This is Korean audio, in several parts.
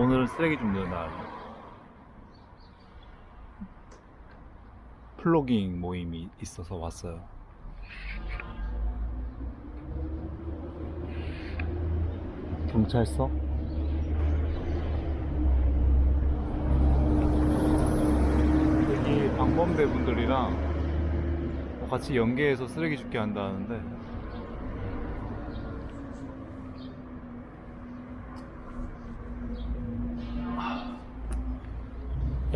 오늘은 쓰레기 줍는 날. 플로깅 모임이 있어서 왔어요. 경찰서? 여기 방범대 분들이랑 같이 연계해서 쓰레기 줍게 한다는데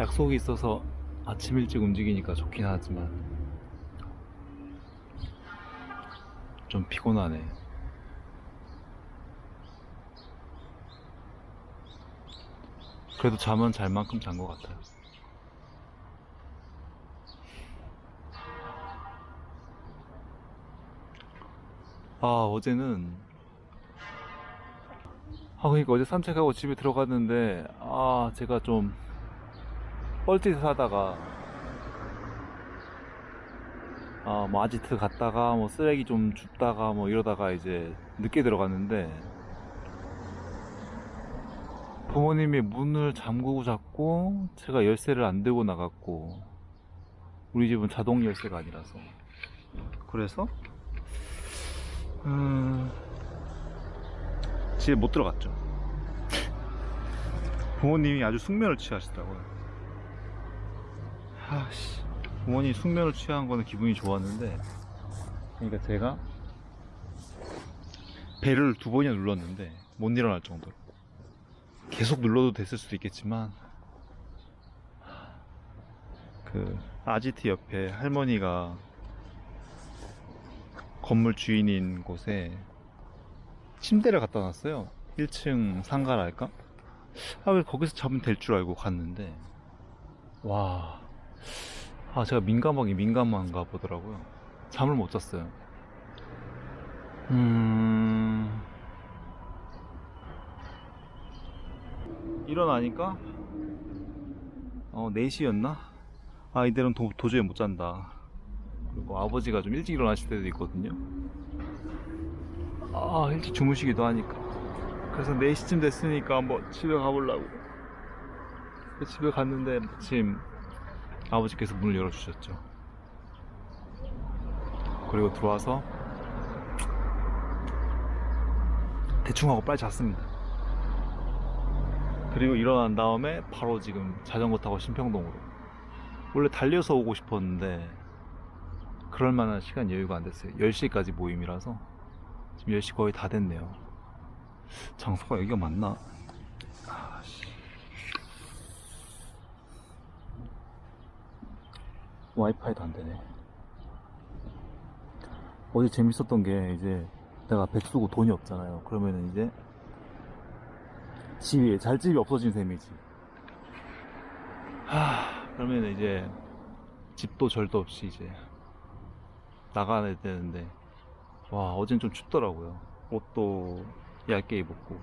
약속이 있어서 아침 일찍 움직이니까 좋긴 하지만 좀 피곤하네. 그래도 잠은 잘 만큼 잔 것 같아요. 아, 어제는 아, 그러니까 어제 산책하고 집에 들어갔는데 아, 제가 좀 뻘짓 하다가 아, 뭐 아지트 갔다가 뭐 쓰레기 좀 줍다가 뭐 이러다가 이제 늦게 들어갔는데 부모님이 문을 잠그고 잤고 제가 열쇠를 안 들고 나갔고 우리 집은 자동 열쇠가 아니라서 그래서 음, 집에 못 들어갔죠. 부모님이 아주 숙면을 취하시더라고요. 아씨, 부모님이 숙면을 취한 거는 기분이 좋았는데, 그러니까 제가 배를 두 번이나 눌렀는데 못 일어날 정도로 계속 눌러도 됐을 수도 있겠지만 그 아지트 옆에 할머니가 건물 주인인 곳에 침대를 갖다 놨어요. 1층 상가랄까? 아, 왜 거기서 자면 될 줄 알고 갔는데, 와. 아, 제가 민감하게 민감한가 보더라고요. 잠을 못 잤어요. 음. 일어나니까, 어, 4시였나? 아, 이대로는 도, 도저히 못 잔다. 그리고 아버지가 좀 일찍 일어나실 때도 있거든요. 아, 일찍 주무시기도 하니까. 그래서 4시쯤 됐으니까 한번 집에 가보려고. 그 집에 갔는데 마침 아버지께서 문을 열어주셨죠. 그리고 들어와서 대충 하고 빨리 잤습니다. 그리고 일어난 다음에 바로 지금 자전거 타고 신평동으로. 원래 달려서 오고 싶었는데 그럴 만한 시간 여유가 안 됐어요. 10시까지 모임이라서 지금 10시 거의 다 됐네요. 장소가 여기가 맞나? 아씨. 와이파이도 안 되네. 어제 재밌었던 게 이제 내가 백수고 돈이 없잖아요. 그러면은 이제 집이 잘 집이 없어진 셈이지. 하, 그러면 이제 집도 절도 없이 이제 나가야 되는데 와 어젠 좀 춥더라고요 옷도 얇게 입었고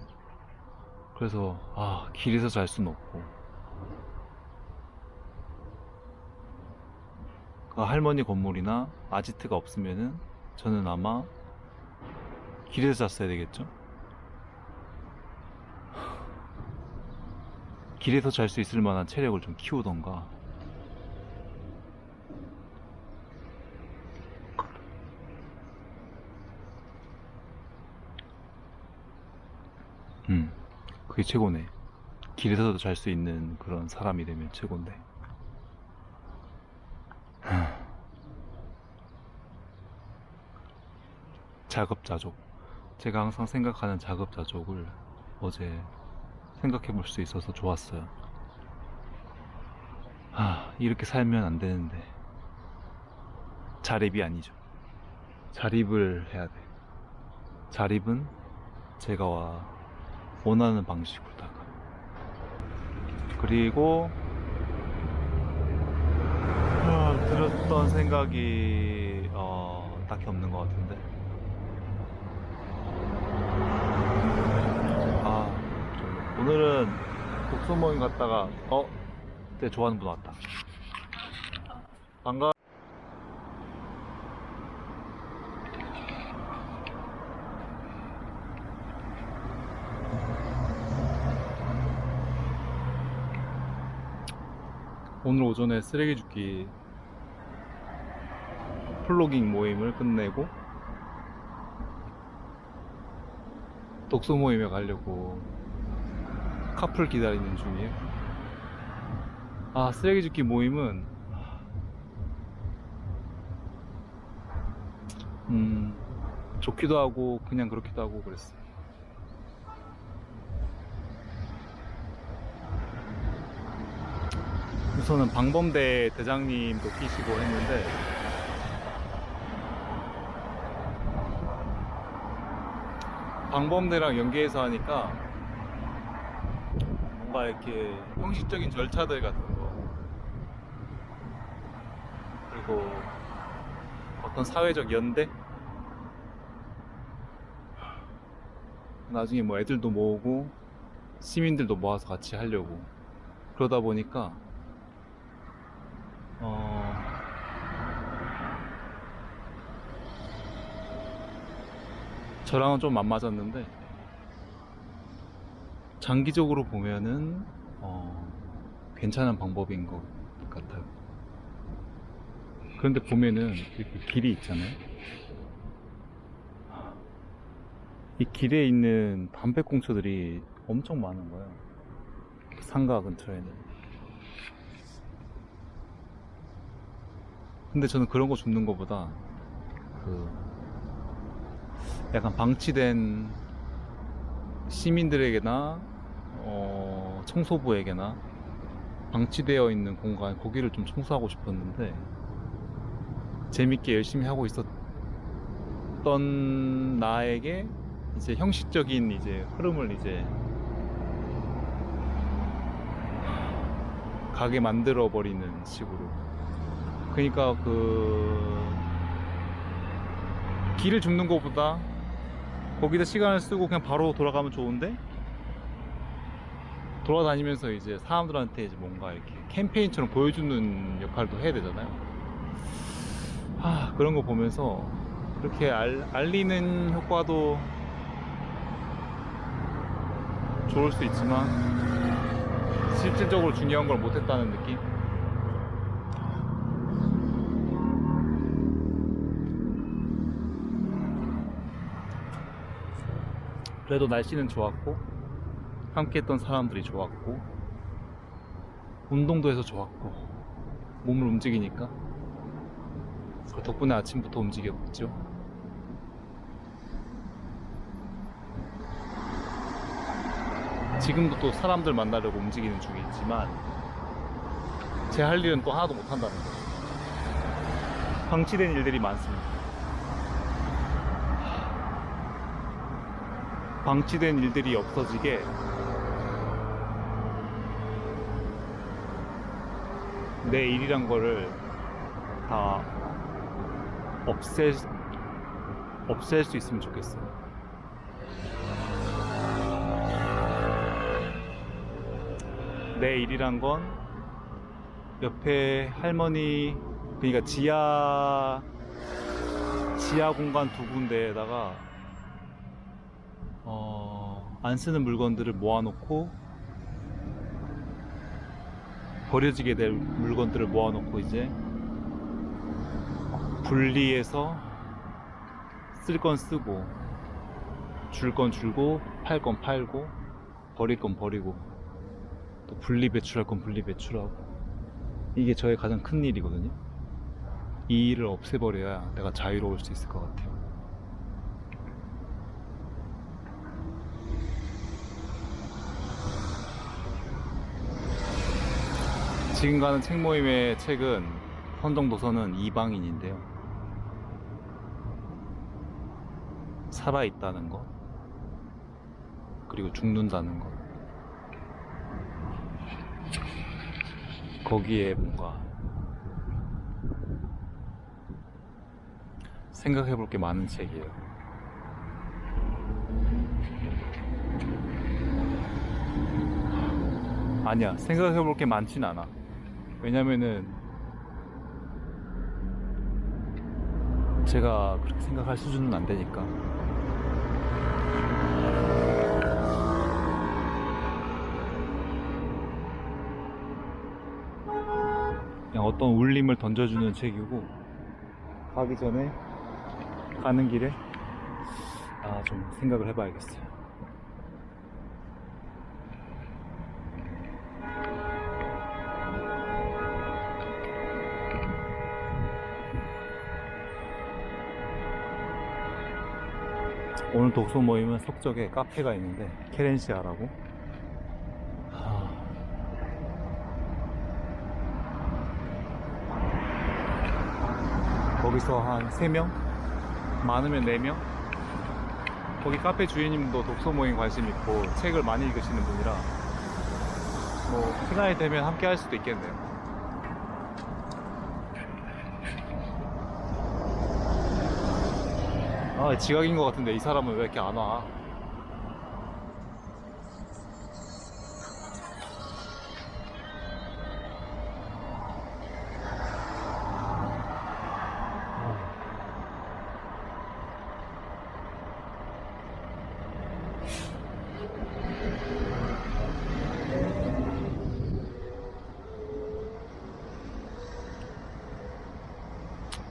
그래서 아 길에서 잘 수는 없고 그 할머니 건물이나 아지트가 없으면은 저는 아마 길에서 잤어야 되겠죠 길에서 잘 수 있을 만한 체력을 좀 키우던가 음, 그게 최고네. 길에서도 잘 수 있는 그런 사람이 되면 최고인데. 자급자족. 제가 항상 생각하는 자급자족을 어제 생각해 볼 수 있어서 좋았어요. 아, 이렇게 살면 안 되는데. 자립이 아니죠. 자립을 해야 돼. 자립은 제가 와 원하는 방식으로다가 그리고 아, 들었던 생각이 어, 딱히 없는 것 같은데 오늘은 독서 모임 갔다가 어? 내 좋아하는 분 왔다 반가 오늘 오전에 쓰레기 줍기 플로깅 모임을 끝내고 독서 모임에 가려고 카풀 기다리는 중이에요. 아, 쓰레기 줍기 모임은 음, 좋기도 하고 그냥 그렇기도 하고 그랬어요. 우선은 방범대 대장님도 끼시고 했는데 방범대랑 연계해서 하니까 뭔가 이렇게 형식적인 절차들 같은 거. 그리고 어떤 사회적 연대? 나중에 뭐 애들도 모으고 시민들도 모아서 같이 하려고. 그러다 보니까 어 저랑은 좀 안 맞았는데 장기적으로 보면은 어 괜찮은 방법인 것 같아요. 그런데 보면은 이렇게 길이 있잖아요. 이 길에 있는 담배꽁초들이 엄청 많은 거예요. 그 상가 근처에는. 근데 저는 그런 거 줍는 것보다 그 약간 방치된 시민들에게나 어, 청소부에게나 방치되어 있는 공간 거기를 좀 청소하고 싶었는데 재밌게 열심히 하고 있었던 나에게 이제 형식적인 이제 흐름을 이제 가게 만들어 버리는 식으로. 그러니까 그 길을 줍는 것보다 거기다 시간을 쓰고 그냥 바로 돌아가면 좋은데 돌아다니면서 이제 사람들한테 이제 뭔가 이렇게 캠페인처럼 보여주는 역할도 해야 되잖아요. 아 그런 거 보면서 그렇게 알, 알리는 효과도 좋을 수 있지만 실질적으로 중요한 걸 못했다는 느낌? 그래도 날씨는 좋았고 함께 했던 사람들이 좋았고 운동도 해서 좋았고 몸을 움직이니까 그 덕분에 아침부터 움직였죠. 지금도 또 사람들 만나려고 움직이는 중이지만 제 할 일은 또 하나도 못한다는 거죠 방치된 일들이 많습니다 방치된 일들이 없어지게 내 일이란 거를 다 없앨 없앨 수 있으면 좋겠어요. 내 일이란 건 옆에 할머니 그러니까 지하 지하 공간 두 군데에다가 어, 안 쓰는 물건들을 모아놓고 버려지게 될 물건들을 모아놓고 이제 분리해서 쓸 건 쓰고 줄 건 줄고 팔 건 팔고 버릴 건 버리고 또 분리 배출할 건 분리 배출하고 이게 저의 가장 큰 일이거든요. 이 일을 없애버려야 내가 자유로울 수 있을 것 같아요. 지금 가는 책 모임의 책은 선정 도서는 이방인인데요. 살아있다는 것, 그리고 죽는다는 것. 거기에 뭔가 생각해 볼 게 많은 책이에요. 아니야, 생각해 볼 게 많진 않아. 왜냐면은 제가 그렇게 생각할 수준은 안 되니까. 그냥 어떤 울림을 던져주는 책이고 가기 전에 가는 길에 아 좀 생각을 해봐야겠어요. 오늘 독서 모임은 속적에 카페가 있는데 케렌시아라고 아, 거기서 한 3명? 많으면 4명? 거기 카페 주인님도 독서 모임 관심 있고 책을 많이 읽으시는 분이라 뭐 시간이 되면 함께 할 수도 있겠네요. 아, 지각인 것 같은데 이 사람은 왜 이렇게 안 와?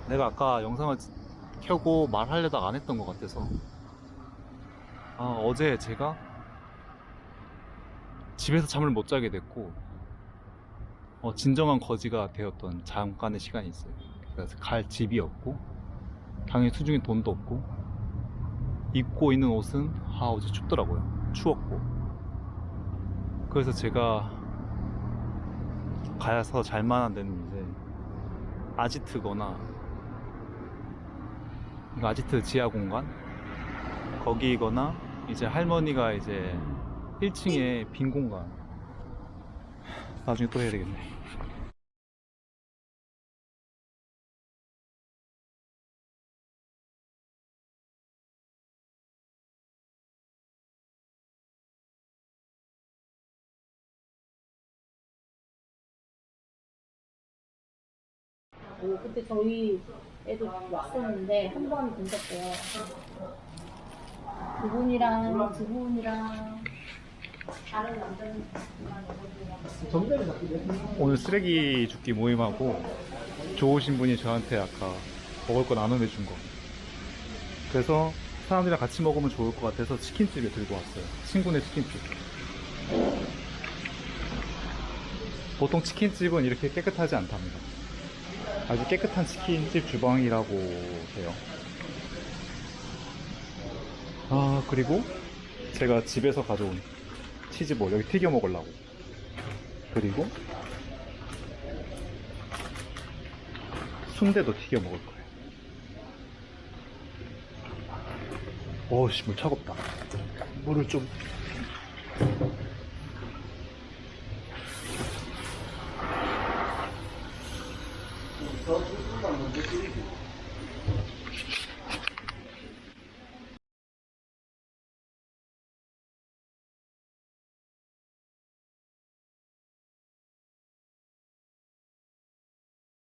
내가 아까 영상을 켜고 말하려다가 안 했던 것 같아서. 아 어제 제가 집에서 잠을 못 자게 됐고 어, 진정한 거지가 되었던 잠깐의 시간이 있어요. 그래서 갈 집이 없고 당연히 수중에 돈도 없고 입고 있는 옷은 아 어제 춥더라고요. 추웠고. 그래서 제가 가서 잘 만한 데는 이제 아지트거나 이거 아지트 지하 공간? 거기거나 이제 할머니가 이제 1층에 빈 공간. 나중에 또 해야 되겠네. 오, 그때 저희 애도 왔었는데 한 번이 끊겼대요. 그분이랑 두 분이랑 다른 남자는 오늘 쓰레기 줍기 모임하고 좋으신 분이 저한테 아까 먹을 거 나눠내준 거. 그래서 사람들이랑 같이 먹으면 좋을 것 같아서 치킨집에 들고 왔어요. 친구네 치킨집. 보통 치킨집은 이렇게 깨끗하지 않답니다 아주 깨끗한 치킨집 주방이라고 해요 아 그리고 제가 집에서 가져온 치즈볼 여기 튀겨 먹으려고 그리고 순대도 튀겨 먹을 거예요. 어우씨, 물 차갑다. 물을 좀.